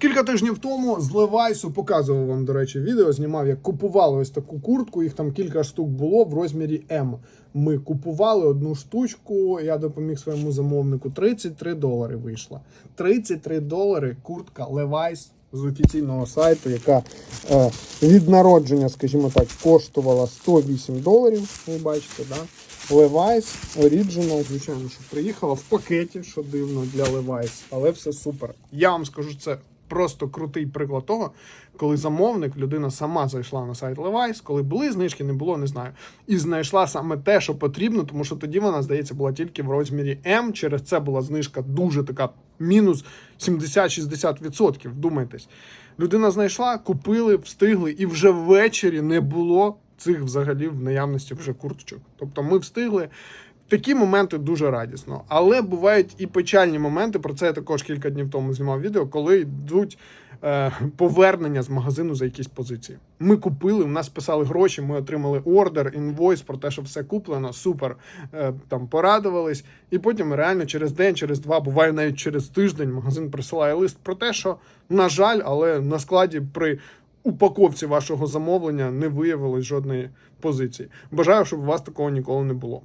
Кілька тижнів тому з Левайсу показував вам, до речі, відео. Знімав, як купували ось таку куртку. Їх там кілька штук було в розмірі М. Ми купували одну штучку. Я допоміг своєму замовнику. 33 долари вийшла. 33 долари куртка Levi's з офіційного сайту, яка е, від народження, скажімо так, коштувала 108 доларів. Ви бачите, да? Levi's Original, звичайно, що приїхала в пакеті, що дивно для Levi's, але все супер. Я вам скажу, це просто крутий приклад того, коли замовник, людина сама зайшла на сайт Levi's, коли були знижки, не було, не знаю. І знайшла саме те, що потрібно, тому що тоді вона, здається, була тільки в розмірі М. Через це була знижка дуже така мінус 70-60%. Вдумайтесь. Людина знайшла, купили, встигли, і вже ввечері не було цих взагалі в наявності вже курточок. Тобто ми встигли. Такі моменти дуже радісно. Але бувають і печальні моменти. Про це я також кілька днів тому знімав відео, коли йдуть е, повернення з магазину за якісь позиції. Ми купили, у нас писали гроші, ми отримали ордер, інвойс про те, що все куплено, супер. Е, там порадувались. І потім реально через день, через два, буває навіть через тиждень, магазин присилає лист про те, що, на жаль, але на складі при упаковці вашого замовлення не виявилось жодної позиції. Бажаю, щоб у вас такого ніколи не було.